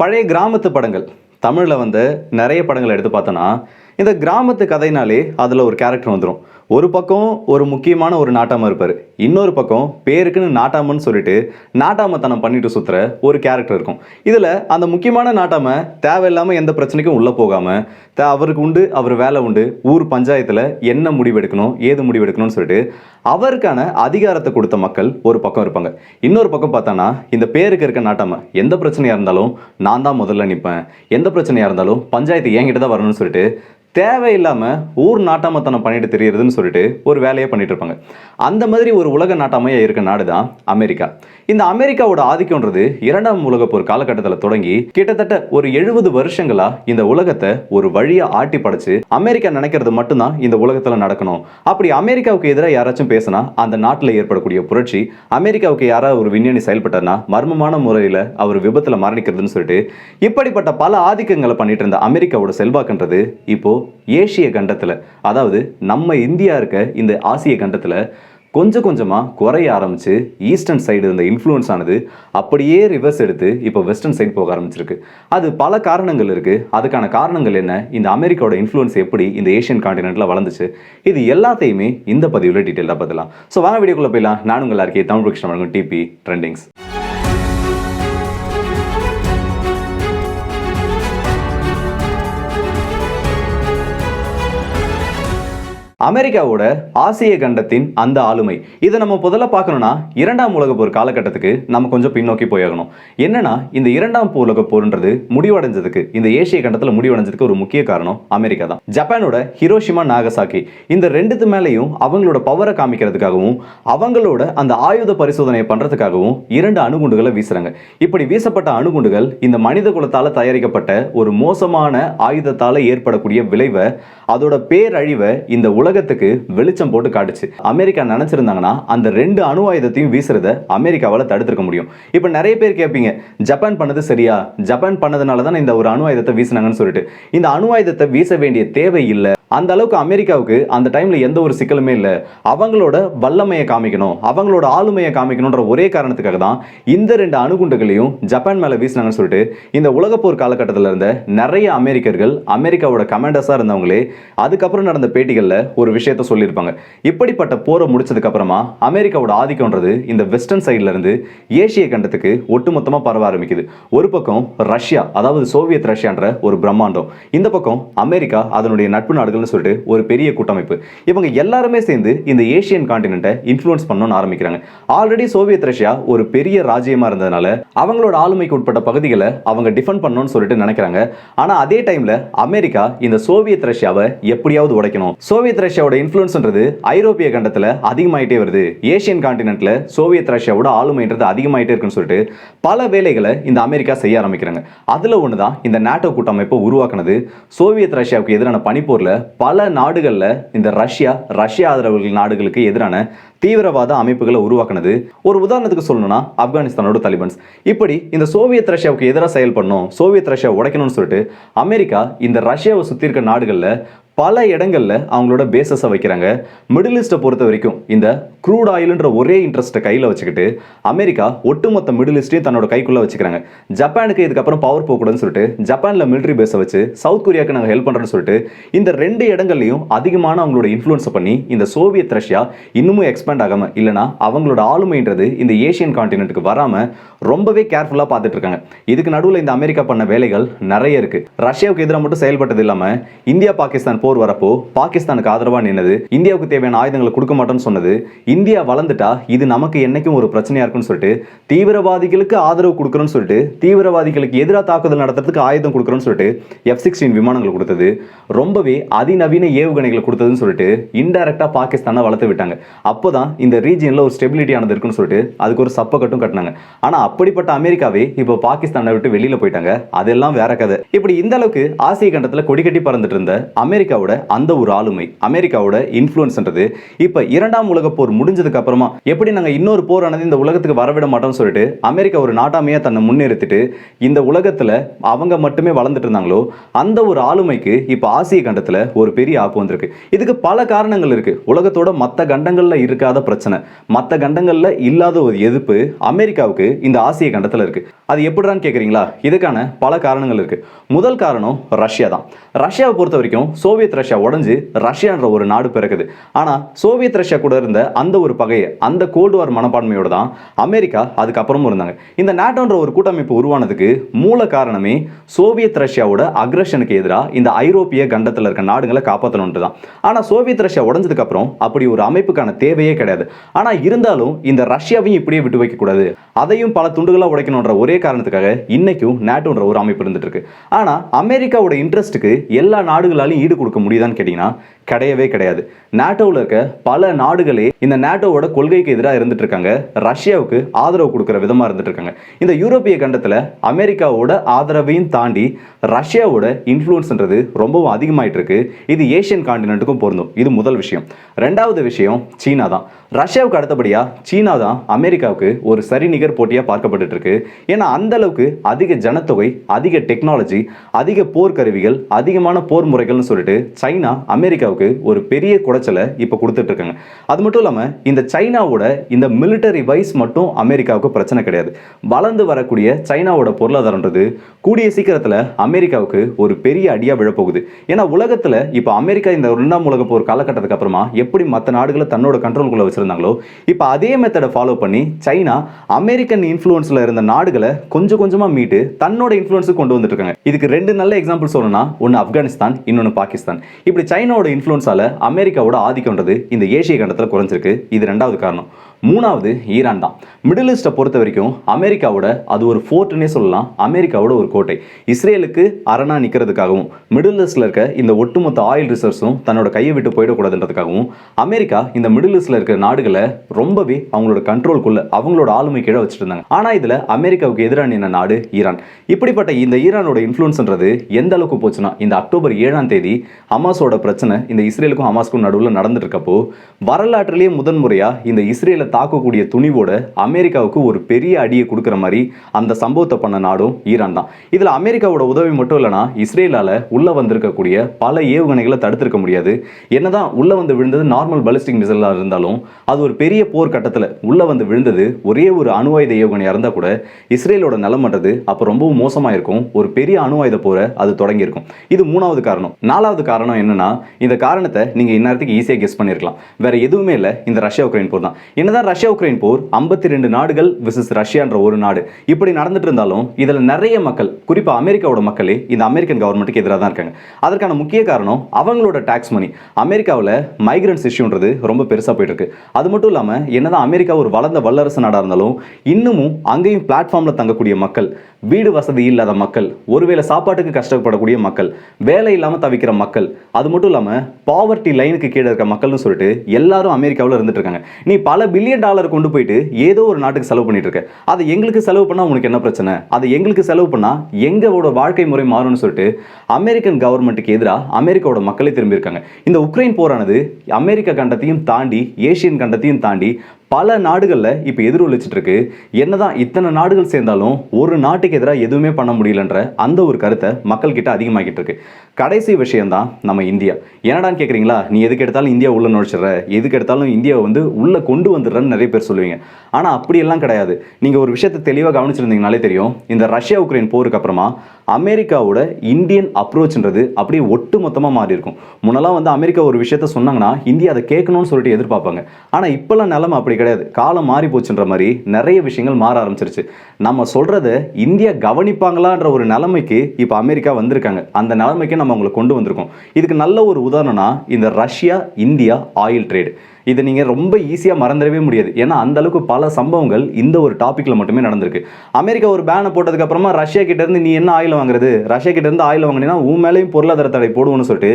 பழைய கிராமத்து படங்கள். தமிழில் வந்து நிறைய படங்கள் எடுத்து பார்த்தோன்னா இந்த கிராமத்து கதைனாலே அதில் ஒரு கேரக்டர் வந்துடும் ஒரு பக்கம் ஒரு முக்கியமான ஒரு நாட்டாம இருப்பார். இன்னொரு பக்கம் பேருக்குன்னு நாட்டாமன்னு சொல்லிட்டு நாட்டாமத்தனம் பண்ணிட்டு சுற்றுற ஒரு கேரக்டர் இருக்கும். இதில் அந்த முக்கியமான நாட்டாம தேவையில்லாமல் எந்த பிரச்சனைக்கும் உள்ளே போகாமல் த அவருக்கு உண்டு அவர் வேலை உண்டு ஊர் பஞ்சாயத்தில் என்ன முடிவெடுக்கணும் ஏது முடிவெடுக்கணும்னு சொல்லிட்டு அவருக்கான அதிகாரத்தை கொடுத்த மக்கள் ஒரு பக்கம் இருப்பாங்க. இன்னொரு பக்கம் பார்த்தோன்னா இந்த பேருக்கு இருக்க நாட்டாம எந்த பிரச்சனையாக இருந்தாலும் நான் தான் முதல்ல நிற்பேன் எந்த பிரச்சனையாக இருந்தாலும் பஞ்சாயத்து என்கிட்ட தான் வரணும்னு சொல்லிட்டு தேவையில்லாமல் ஊர் நாட்டாமத்தனம் பண்ணிட்டு தெரியறதுன்னு சொல்லிட்டு ஒரு வேலையை பண்ணிட்டு இருப்பாங்க அந்த மாதிரி ஒரு உலக நாட்டாமையாக இருக்க நாடு தான் அமெரிக்கா. இந்த அமெரிக்காவோட ஆதிக்கம்ன்றது இரண்டாம் உலகப்போர் காலகட்டத்தில் தொடங்கி கிட்டத்தட்ட ஒரு எழுபது வருஷங்களா இந்த உலகத்தை ஒரு வழியா ஆட்டி படைச்சு அமெரிக்கா நினைக்கிறது மட்டும்தான் இந்த உலகத்தில் நடக்கணும். அப்படி அமெரிக்காவுக்கு எதிராக யாராச்சும் பேசினா அந்த நாட்டில் ஏற்படக்கூடிய புரட்சி அமெரிக்காவுக்கு யாராவது ஒரு விஞ்ஞானி செயல்பட்டார்னா மர்மமான முறையில் அவர் விபத்தில் மரணிக்கிறதுன்னு சொல்லிட்டு இப்படிப்பட்ட பல ஆதிக்கங்களை பண்ணிட்டு இருந்த அமெரிக்காவோட செல்வாக்குன்றது இப்போ ஏசிய கண்டத்தில் அதாவது நம்ம இந்தியா இருக்க இந்த ஆசிய கண்டத்தில் கொஞ்சம் கொஞ்சமாக குறைய ஆரம்பிச்சு ஈஸ்டர்ன் சைடு இருந்த இன்ஃப்ளூயன்ஸ் ஆனது அப்படியே ரிவர்ஸ் எடுத்து இப்போ வெஸ்டர்ன் சைடு போக ஆரம்பிச்சிருக்கு. அது பல காரணங்கள் இருக்குது அதுக்கான காரணங்கள் என்ன? இந்த அமெரிக்காவோட இன்ஃப்ளூயன்ஸ் எப்படி இந்த ஏஷியன் காண்டினென்ட்டில் வளர்ந்துச்சு? இது எல்லாத்தையுமே இந்த பதிவில் டீட்டெயிலாக பார்த்துலாம் ஸோ வாங்க வீடியோக்குள்ளே போயிடலாம். நான் உங்கள் இருக்கே தமிழ் கிருஷ்ணன் வழங்கும் டிபி ட்ரெண்டிங்ஸ் அமெரிக்காவோட ஆசிய கண்டத்தின் அந்த ஆளுமை. இதை நம்ம முதல்ல பார்க்கணும்னா இரண்டாம் உலக போர் காலகட்டத்துக்கு நம்ம கொஞ்சம் பின்னோக்கி போயாகணும். என்னன்னா இந்த இரண்டாம் உலக போர்ன்றது முடிவடைஞ்சதுக்கு இந்த ஏசிய கண்டத்தில் முடிவடைஞ்சதுக்கு ஒரு முக்கிய காரணம் அமெரிக்கா தான். ஜப்பானோட ஹிரோஷிமா நாகசாக்கி இந்த ரெண்டுத்து மேலேயும் அவங்களோட பவரை காமிக்கிறதுக்காகவும் அவங்களோட அந்த ஆயுத பரிசோதனையை பண்றதுக்காகவும் இரண்டு அணுகுண்டுகளை வீசுறாங்க. இப்படி வீசப்பட்ட அணுகுண்டுகள் இந்த மனித குலத்தால் தயாரிக்கப்பட்ட ஒரு மோசமான ஆயுதத்தால் ஏற்படக்கூடிய விளைவை அதோட பேரழிவை இந்த உலகத்துக்கு வெளிச்சம் போட்டு காட்டுச்சு. அமெரிக்கா நினைச்சிருந்தாங்கன்னா அந்த ரெண்டு அணு ஆயுதத்தையும் வீசுறத அமெரிக்காவால் தடுத்திருக்க முடியும். இப்போ நிறைய பேர் கேட்பீங்க ஜப்பான் பண்ணது சரியா? ஜப்பான் பண்ணதுனால தான் இந்த ஒரு அணு ஆயுதத்தை வீசினாங்கன்னு சொல்லிட்டு. இந்த அணு ஆயுதத்தை வீச வேண்டிய தேவை இல்லை. அந்த அளவுக்கு அமெரிக்காவுக்கு அந்த டைம்ல எந்த ஒரு சிக்கலுமே இல்லை. அவங்களோட வல்லமையை காமிக்கணும் அவங்களோட ஆளுமையை காமிக்கணுன்ற ஒரே காரணத்துக்காக தான் இந்த ரெண்டு அணுகுண்டுகளையும் ஜப்பான் மேலே வீசினாங்கன்னு சொல்லிட்டு இந்த உலகப்போர் காலகட்டத்தில் இருந்த நிறைய அமெரிக்கர்கள் அமெரிக்காவோட கமாண்டர்ஸாக இருந்தவங்களே அதுக்கப்புறம் நடந்த பேட்டிகளில் ஒரு விஷயத்த சொல்லியிருப்பாங்க. இப்படிப்பட்ட போரை முடிச்சதுக்கு அப்புறமா அமெரிக்காவோட ஆதிக்கம்ன்றது இந்த வெஸ்டர்ன் சைட்ல இருந்து ஏசிய கண்டத்துக்கு ஒட்டுமொத்தமாக பரவ ஆரம்பிக்குது. ஒரு பக்கம் ரஷ்யா அதாவது சோவியத் ரஷ்யான்ற ஒரு பிரம்மாண்டம். இந்த பக்கம் அமெரிக்கா அதனுடைய நட்பு நாடுகள்னு சொல்லிட்டு ஒரு பெரிய கூட்டமைப்பு. இவங்க எல்லாருமே சேர்ந்து இந்த ஏசியன் காண்டினென்ட்டை இன்ஃப்ளூயன்ஸ் பண்ணணும்னு ஆரம்பிக்கிறாங்க. ஆல்ரெடி சோவியத் ரஷ்யா ஒரு பெரிய ராஜ்யமா இருந்ததுனால அவங்களோட ஆளுமைக்கு உட்பட்ட பகுதிகளை அவங்க டிஃபெண்ட் பண்ணணும்னு சொல்லிட்டு நினைக்கிறாங்க. ஆனால் அதே டைம்ல அமெரிக்கா இந்த சோவியத் ரஷ்யாவை எப்படியாவது உடைக்கணும். சோவியத் ரஷ்யாவோட இன்ஃப்ளூன்ஸ்ன்றது ஐரோப்பிய கண்டத்தில் அதிகமாயிட்டே வருது. ஏஷியன் காண்டினென்ட்ல சோவியத் ரஷ்யாவோட ஆளுமைன்றது அதிகமாயிட்டே இருக்குன்னு சொல்லிட்டு பல வேலைகளை இந்த அமெரிக்கா செய்ய ஆரம்பிக்கிறாங்க. அதில் ஒன்று தான் இந்த நாட்டோ கூட்டமைப்பை உருவாக்குனது சோவியத் ரஷ்யாவுக்கு எதிரான பனிப்போரில் பல நாடுகளில் இந்த ரஷ்யா ரஷ்யா ஆதரவு நாடுகளுக்கு எதிரான தீவிரவாத அமைப்புகளை உருவாக்குனது. ஒரு உதாரணத்துக்கு சொல்லணும்னா ஆப்கானிஸ்தானோட தலிபன்ஸ். இப்படி இந்த சோவியத் ரஷ்யாவுக்கு எதிராக செயல்படணும் சோவியத் ரஷ்யா உடைக்கணும்னு சொல்லிட்டு அமெரிக்கா இந்த ரஷ்யாவை சுற்றி இருக்க நாடுகளில் பல இடங்களில் அவங்களோட பேசஸை வைக்கிறாங்க. மிடில் ஈஸ்ட்டை பொறுத்த வரைக்கும் இந்த க்ரூட் ஆயிலுன்ற ஒரே இன்ட்ரெஸ்ட்டை கையில் வச்சுக்கிட்டு அமெரிக்கா ஒட்டுமொத்த மிடில் ஈஸ்ட்டையும் தன்னோட கைக்குள்ளே வச்சுக்கிறாங்க. ஜப்பானுக்கு இதுக்கப்புறம் பவர் போகக்கூடாதுன்னு சொல்லிட்டு ஜப்பானில் மிலிட்ரி பேஸை வச்சு சவுத் கொரியாவுக்கு நாங்கள் ஹெல்ப் பண்ணுறோன்னு சொல்லிட்டு இந்த ரெண்டு இடங்கள்லையும் அதிகமான அவங்களோட இன்ஃப்ளூன்ஸை பண்ணி இந்த சோவியத் ரஷ்யா இன்னமும் எக்ஸ்பேண்ட் ஆகாமல் இல்லைனா அவங்களோட ஆளுமைன்றது இந்த ஏஷியன் காண்டினென்ட்டுக்கு வராமல் ரொம்பவே கேர்ஃபுல்லாக பார்த்துட்டு இருக்காங்க இதுக்கு நடுவில் இந்த அமெரிக்கா பண்ண வேலைகள் நிறைய இருக்குது ரஷ்யாவுக்கு எதிராக மட்டும் செயல்பட்டது இல்லாமல் இந்தியா பாகிஸ்தான் போர் வரப்போ பாகிஸ்தானுக்கு ஆதரவாக நின்னது. இந்தியாவுக்கு தேவையான ஆயுதங்களை கொடுக்க மாட்டோம்னு சொன்னது. இந்தியா வளர்ந்துட்டா இது நமக்கு என்னைக்கும் ஒரு பிரச்சனையா இருக்கும்னு சொல்லிட்டு தீவிரவாதிகளுக்கு ஆதரவு கொடுக்குறோன்னு சொல்லிட்டு தீவிரவாதிகளுக்கு எதிராக தாக்குதல் நடத்துறதுக்கு ஆயுதம் கொடுக்குறோன்னு சொல்லிட்டு எஃப் சிக்ஸ்டீன் விமானங்கள் கொடுத்தது. ரொம்பவே அதிநவீன ஏவுகணைகளை கொடுத்ததுன்னு சொல்லிட்டு இன்டைரக்டா பாகிஸ்தானை வளர்த்து விட்டாங்க. அப்போ தான் இந்த ரீஜியனில் ஒரு ஸ்டெபிலிட்டி ஆனது இருக்குன்னு சொல்லிட்டு அதுக்கு ஒரு சப்ப கட்டும் கட்டினாங்க. ஆனால் அப்படிப்பட்ட அமெரிக்காவே இப்போ பாகிஸ்தானை விட்டு வெளியில் போயிட்டாங்க. அதெல்லாம் வேற கதை. இப்படி இந்த அளவுக்கு ஆசிய கண்டத்தில் கொடிக்கட்டி பறந்துட்டு இருந்த அமெரிக்கா அமெரிக்காவோட அந்த ஒரு ஆளுமை அமெரிக்காவோட இன்ஃப்ளூயன்ஸ்ன்றது இப்போ இரண்டாம் உலக போர் முடிஞ்சதுக்கு அப்புறமா எப்படி நாங்கள் இன்னொரு போரானது இந்த உலகத்துக்கு வரவிட மாட்டோம்னு சொல்லிட்டு அமெரிக்கா ஒரு நாட்டாமையாக தன்னை முன்னிறுத்திட்டு இந்த உலகத்தில் அவங்க மட்டுமே வளர்ந்துட்டு இருந்தாங்களோ அந்த ஒரு ஆளுமைக்கு இப்போ ஆசிய கண்டத்தில் ஒரு பெரிய ஆப்பு வந்திருக்கு. இதுக்கு பல காரணங்கள் இருக்கு. உலகத்தோட மற்ற கண்டங்களில் இருக்காத பிரச்சனை மற்ற கண்டங்களில் இல்லாத ஒரு எதிர்ப்பு அமெரிக்காவுக்கு இந்த ஆசிய கண்டத்தில் இருக்கு. அது எப்படிறான்னு கேட்குறீங்களா இதுக்கான பல காரணங்கள் இருக்கு. முதல் காரணம் ரஷ்யா தான். ரஷ்யாவை பொறுத்த வரைக்கும் சோவியத் ரஷ்யா உடஞ்சு ரஷ்யான்ற ஒரு நாடு பிறக்குது. ஆனால் சோவியத் ரஷ்யா கூட இருந்த அந்த ஒரு பகையை அந்த கோல்டு வார் மனப்பான்மையோட தான் அமெரிக்கா அதுக்கப்புறமும் இருந்தாங்க. இந்த நாட்டோன்ற ஒரு கூட்டமைப்பு உருவானதுக்கு மூல காரணமே சோவியத் ரஷ்யாவோட அக்ரஷனுக்கு எதிராக இந்த ஐரோப்பிய கண்டத்தில் இருக்க நாடுகளை காப்பாற்றணுன்ட்டு தான். ஆனால் சோவியத் ரஷ்யா உடஞ்சதுக்கப்புறம் அப்படி ஒரு அமைப்புக்கான தேவையே கிடையாது. ஆனால் இருந்தாலும் இந்த ரஷ்யாவையும் இப்படியே விட்டு வைக்கக்கூடாது அதையும் பல துண்டுகளாக உடைக்கணுன்ற ஒரே காரணத்துக்காக இன்னைக்கும் நேட்டோன்ற ஒரு அமைப்பு இருந்துட்டு இருக்கு. ஆனால் அமெரிக்காவோட இன்ட்ரெஸ்ட்டுக்கு எல்லா நாடுகளாலையும் ஈடு கொடுக்க கொடுக்க முடியுதான்னு கேட்டிங்கன்னா கிடையவே கிடையாது. நேட்டோவில் இருக்க பல நாடுகளே இந்த நேட்டோவோட கொள்கைக்கு எதிராக இருந்துட்டு இருக்காங்க ரஷ்யாவுக்கு ஆதரவு கொடுக்குற விதமாக இருந்துட்டு இருக்காங்க இந்த யூரோப்பிய கண்டத்தில் அமெரிக்காவோட ஆதரவையும் தாண்டி ரஷ்யாவோட இன்ஃப்ளூயன்ஸ்ன்றது ரொம்பவும் அதிகமாயிட்டு இருக்கு இது ஏஷியன் காண்டினென்ட்டுக்கும் பொருந்தும். இது முதல் விஷயம். ரெண்டாவது விஷயம் சீனா தான் ரஷ்யாவுக்கு அடுத்தபடியாக சீனா தான் அமெரிக்காவுக்கு ஒரு சரிநிகர் போட்டியாக பார்க்கப்பட்டு இருக்கு ஏன்னா அந்த அளவுக்கு அதிக ஜனத்தொகை அதிக டெக்னாலஜி அதிக போர்க்கருவிகள் அதிகமான போர் முறைகள்னு சொல்லிட்டு சைனா அமெரிக்காவுக்கு ஒரு பெரிய குடைச்சலை இப்போ கொடுத்துட்டு இருக்காங்க அது மட்டும் இல்லாமல் இந்த சைனாவோட இந்த மிலிட்டரி வைஸ் மட்டும் அமெரிக்காவுக்கு பிரச்சனை கிடையாது. வளர்ந்து வரக்கூடிய சைனாவோட பொருளாதாரன்றது கூடிய சீக்கிரத்தில் அமெரிக்காவுக்கு ஒரு பெரிய அடியாக விழப்போகுது. ஏன்னா உலகத்தில் இப்போ அமெரிக்கா இந்த இரண்டாம் உலக போர் காலகட்டத்துக்கு அப்புறமா எப்படி மற்ற நாடுகளை தன்னோட கண்ட்ரோல்குள்ளே வச்சிருந்தாங்களோ இப்போ அதே மெத்தடை ஃபாலோ பண்ணி சைனா அமெரிக்கன் இன்ஃப்ளூயன்ஸில் இருந்த நாடுகளை கொஞ்சம் கொஞ்சமாக மீட்டு தன்னோட இன்ஃப்ளூயன்ஸுக்கு கொண்டு வந்துட்டு இருக்காங்க இதுக்கு ரெண்டு நல்ல எக்ஸாம்பிள் சொல்லணும்னா ஒன்று ஆப்கானிஸ்தான் இன்னொன்று பாகிஸ்தான். இப்படி சைனாவோட இன்ஃப்ளூயன்ஸால அமெரிக்காவோட ஆதிக்கம்ன்றது இந்த ஏசிய கண்டத்தில் குறைஞ்சிருக்கு. இது ரெண்டாவது காரணம். மூணாவது ஈரான் தான். மிடில் ஈஸ்ட்டை பொறுத்த வரைக்கும் அமெரிக்காவோட அது ஒரு ஃபோர்ட்னே சொல்லலாம் அமெரிக்காவோட ஒரு கோட்டை. இஸ்ரேலுக்கு அரணா நிற்கிறதுக்காகவும் மிடில் ஈஸ்டில் இருக்க இந்த ஒட்டுமொத்த ஆயில் ரிசர்வ்ஸும் தன்னோட கையை விட்டு போயிடக்கூடாதுன்றதுக்காகவும் அமெரிக்கா இந்த மிடில் ஈஸ்டில் இருக்கிற நாடுகளை ரொம்பவே அவங்களோட கண்ட்ரோல்குள்ளே அவங்களோட ஆளுமை கீழே வச்சுட்டு இருந்தாங்க. ஆனால் இதில் அமெரிக்காவுக்கு எதிரான நாடு? ஈரான். இப்படிப்பட்ட இந்த ஈரானோட இன்ஃப்ளூன்ஸ்ன்றது எந்த அளவுக்கு போச்சுன்னா இந்த அக்டோபர் ஏழாம் தேதி ஹமாஸோட பிரச்சனை இந்த இஸ்ரேலுக்கும் ஹமாஸ்க்கும் நடுவில் நடந்துட்டு இருக்கப்போ வரலாற்றிலேயே முதன்முறையாக இந்த இஸ்ரேல தாக்கக்கூடிய துணிவோட அமெரிக்காவுக்கு ஒரு பெரிய அடியை கொடுக்குற மாதிரி அந்த சம்பவத்தை பண்ண நாடும் ஈரான் தான். இதில் அமெரிக்காவோட உதவி மட்டும் இல்லைனா இஸ்ரேலால் உள்ளே வந்திருக்கக்கூடிய பல ஏவுகணைகளை தடுத்திருக்க முடியாது. என்னதான் உள்ளே வந்து விழுந்தது நார்மல் பலிஸ்டிக் மிசைலாக இருந்தாலும் அது ஒரு பெரிய போர் கட்டத்தில் உள்ளே வந்து விழுந்தது ஒரே ஒரு அணு ஆயுத ஏவுகணையாக இருந்தால் கூட இஸ்ரேலோட நிலமன்றது அப்போ ரொம்பவும் மோசமாக இருக்கும். ஒரு பெரிய அணு ஆயுத போரை அது தொடங்கியிருக்கும். இது மூணாவது காரணம். நாலாவது காரணம் என்னன்னா இந்த காரணத்தை நீங்கள் இந்நேரத்துக்கு ஈஸியாக கெஸ் பண்ணியிருக்கலாம் வேற எதுவுமே இல்லை. இந்த ரஷ்யா உக்ரைன் போர் தான். என்னதான் ரஷ்யா உக்ரைன் போர். ஐம்பத்தி ரெண்டு நாடுகள் விசஸ் ரஷ்யான்ற ஒரு நாடு. இப்படி நடந்துட்டு இருந்தாலும் இதில் நிறைய மக்கள் குறிப்பாக அமெரிக்காவோட மக்களே இந்த அமெரிக்கன் கவர்மெண்ட்டுக்கு எதிராக தான் இருக்காங்க. அதற்கான முக்கிய காரணம் அவங்களோட டாக்ஸ் மணி அமெரிக்காவில் மைக்ரன்ஸ் இஷ்யூன்றது ரொம்ப பெருசாக போயிட்டு இருக்கு அது மட்டும் இல்லாமல் என்னதான் அமெரிக்கா ஒரு வளர்ந்த வல்லரசு நாடாக இருந்தாலும் இன்னமும் அங்கேயும் பிளாட்ஃபார்மில் தங்கக்கூடிய மக்கள் வீடு வசதி இல்லாத மக்கள் ஒருவேளை சாப்பாட்டுக்கு கஷ்டப்படக்கூடிய மக்கள் வேலை இல்லாமல் தவிக்கிற மக்கள் அது மட்டும் இல்லாமல் பாவர்ட்டி லைனுக்கு கீழே இருக்க மக்கள்னு சொல்லிட்டு எல்லாரும் அமெரிக்காவில் இருந்துட்டு இருக்காங்க நீ பல பில்லியன் டாலர் கொண்டு போயிட்டு ஏதோ ஒரு நாட்டுக்கு செலவு பண்ணிட்டு இருக்க அதை எங்களுக்கு செலவு பண்ணால் உனக்கு என்ன பிரச்சனை? அதை எங்களுக்கு செலவு பண்ணால் எங்களோட வாழ்க்கை முறை மாறும்னு சொல்லிட்டு அமெரிக்கன் கவர்மெண்ட்டுக்கு எதிராக அமெரிக்காவோட மக்களே திரும்பியிருக்காங்க. இந்த உக்ரைன் போரானது அமெரிக்க கண்டத்தையும் தாண்டி ஏசியன் கண்டத்தையும் தாண்டி பல நாடுகளில் இப்போ எதிரொலிச்சிட்டு இருக்கு என்னதான் இத்தனை நாடுகள் சேர்ந்தாலும் ஒரு நாட்டுக்கு எதிராக எதுவுமே பண்ண முடியலன்ற அந்த ஒரு கருத்தை மக்கள் கிட்ட அதிகமாகிட்டு இருக்கு கடைசி விஷயம்தான் நம்ம இந்தியா. என்னடான்னு கேட்குறீங்களா நீ எதுக்கு எடுத்தாலும் இந்தியா உள்ள நுழைச்சிடுற. எதுக்கு எடுத்தாலும் இந்தியாவை வந்து உள்ள கொண்டு வந்துடுறன்னு நிறைய பேர் சொல்லுவீங்க. ஆனால் அப்படியெல்லாம் கிடையாது. நீங்கள் ஒரு விஷயத்தை தெளிவாக கவனிச்சிருந்தீங்கனாலே தெரியும். இந்த ரஷ்யா உக்ரைன் போருக்கு அப்புறமா அமெரிக்காவோட இந்தியன் அப்ரோச்ன்றது அப்படியே ஒட்டு மொத்தமாக மாறி இருக்கும் முன்னெல்லாம் வந்து அமெரிக்கா ஒரு விஷயத்த சொன்னாங்கன்னா இந்தியா அதை கேட்கணும்னு சொல்லிட்டு எதிர்பார்ப்பாங்க. ஆனால் இப்போல்லாம் நிலமை அப்படி கிடையாது. காலம் மாறி போச்சுன்ற மாதிரி நிறைய விஷயங்கள் மாற ஆரம்பிச்சிருச்சு. நம்ம சொல்கிறத இந்தியா கவனிப்பாங்களான்ற ஒரு நிலைமைக்கு இப்போ அமெரிக்கா வந்திருக்காங்க. அந்த நிலைமைக்கு நம்ம அவங்களை கொண்டு வந்திருக்கோம். இதுக்கு நல்ல ஒரு உதாரணம்னா இந்த ரஷ்யா இந்தியா ஆயில் ட்ரேடு. இதை நீங்கள் ரொம்ப ஈஸியாக மறந்துடவே முடியாது. ஏன்னா அந்த அளவுக்கு பல சம்பவங்கள் இந்த ஒரு டாப்பிக்கில் மட்டுமே நடந்திருக்கு. அமெரிக்கா ஒரு பேனை போட்டதுக்கப்புறமா ரஷ்யா கிட்டேருந்து நீ என்ன ஆயில் வாங்குறது? ரஷ்யா கிட்டேருந்து ஆயில் வாங்கினீங்கன்னா உன் மேலேயும் பொருளாதார தடை போடுவோம்னு சொல்லிட்டு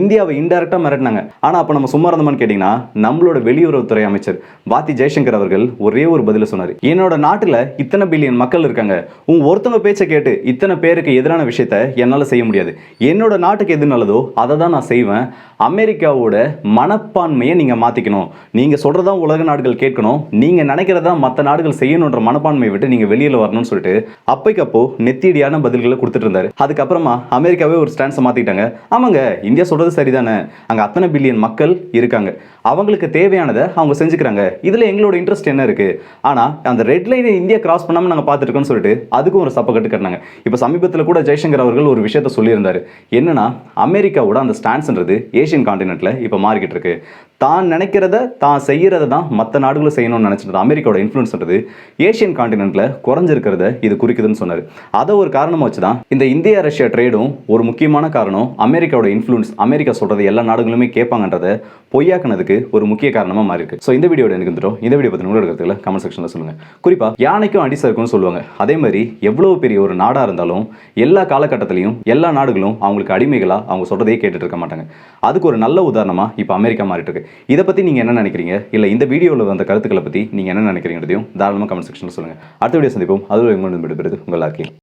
இந்தியாவை இன்டெரக்டாக மிரட்டினாங்க. ஆனால் அப்போ நம்ம சும்மா இருந்தோம்னு கேட்டிங்கன்னா நம்மளோட வெளியுறவுத்துறை அமைச்சர் பாத்தி ஜெய்சங்கர் அவர்கள் ஒரே ஒரு பதில சொன்னார். என்னோட நாட்டில் இத்தனை பில்லியன் மக்கள் இருக்காங்க. உன் ஒருத்தவங்க பேச்சை கேட்டு இத்தனை பேருக்கு எதிரான விஷயத்த என்னால் செய்ய முடியாது. என்னோட நாட்டுக்கு எது நல்லதோ அதை தான் நான் செய்வேன். அமெரிக்காவோட மனப்பான்மையை நீங்கள் மாற்றிக்கணும் நீங்கள் சொல்கிறதா உலக நாடுகள் கேட்கணும். நீங்கள் நினைக்கிறதா மற்ற நாடுகள் செய்யணுன்ற மனப்பான்மையை விட்டு நீங்கள் வெளியில் வரணும்னு சொல்லிட்டு அப்பைக்கப்போ நெத்தியடியான பதில்களை கொடுத்துட்டு இருந்தாரு. அதுக்கப்புறமா அமெரிக்காவே ஒரு ஸ்டான்ஸை மாற்றிக்கிட்டாங்க ஆமாங்க இந்தியா சொல்கிறது சரிதானே. அங்கே அத்தனை பில்லியன் மக்கள் இருக்காங்க. அவங்களுக்கு தேவையானதை அவங்க செஞ்சுக்கிறாங்க. இதில் எங்களோட இன்ட்ரெஸ்ட் என்ன இருக்குது ஆனால் அந்த ரெட் லைனை இந்தியா கிராஸ் பண்ணாமல் நாங்கள் பார்த்துருக்கோம்னு சொல்லிட்டு அதுக்கும் ஒரு சப்ப கட்டினாங்க. இப்போ சமீபத்தில் கூட ஜெய்சங்கர் அவர்கள் ஒரு விஷயத்த சொல்லியிருந்தார். என்னன்னா அமெரிக்காவோட அந்த ஸ்டான்ஸ்ன்றது ஏஷியன் காண்டினென்ட்ல இப்போ மாறிக்கிட்டு இருக்கு. தான் நினைக்கிறத தான் செய்கிறத தான் மற்ற நாடுகளும் செய்யணும்னு நினச்சிட்டு அமெரிக்காவோட இன்ஃப்ளூன்ஸ்ன்றது ஏஷியன் காண்டினென்ட்டில் குறைஞ்சிருக்கிறத இது குறிக்குதுன்னு சொன்னார். அதை ஒரு காரணமாக வச்சு தான் இந்த இந்தியா ரஷ்யா ட்ரேடும் ஒரு முக்கியமான காரணம். அமெரிக்காவோட இன்ஃப்ளூன்ஸ் அமெரிக்கா சொல்கிறது எல்லா நாடுகளுமே கேட்பாங்கன்றதை பொய்யாக்குனதுக்கு ஒரு முக்கிய காரணமாக மாறி இருக்கு ஸோ இந்த வீடியோட எனக்கு வந்துடும் இந்த வீடியோ பற்றி உங்களோட கருத்துக்களை கமெண்ட் செக்ஷனில் சொல்லுங்கள் குறிப்பாக யானைக்கும் அடிசா இருக்கும்னு சொல்லுவாங்க. அதே மாதிரி எவ்வளோ பெரிய ஒரு நாடாக இருந்தாலும் எல்லா காலகட்டத்திலையும் எல்லா நாடுகளும் அவங்களுக்கு அடிமைகளாக அவங்க சொல்கிறதையே கேட்டுட்டு இருக்க மாட்டாங்க. அதுக்கு ஒரு நல்ல உதாரணமாக இப்போ அமெரிக்கா மாறிட்டு இருக்கு. இதை பத்தி நீங்க என்ன நினைக்கிறீங்க? இல்ல இந்த வீடியோவில் வந்த கருத்துக்களை பத்தி நீங்க என்ன நினைக்கிறீங்கிறதையும் தாராளமாக கமெண்ட் செக்ஷனில் சொல்லுங்க. அடுத்த வீடியோ சந்திப்போம். அதுவும் உங்களோட விடுபடுது உங்கள் எல்லாருக்கையும்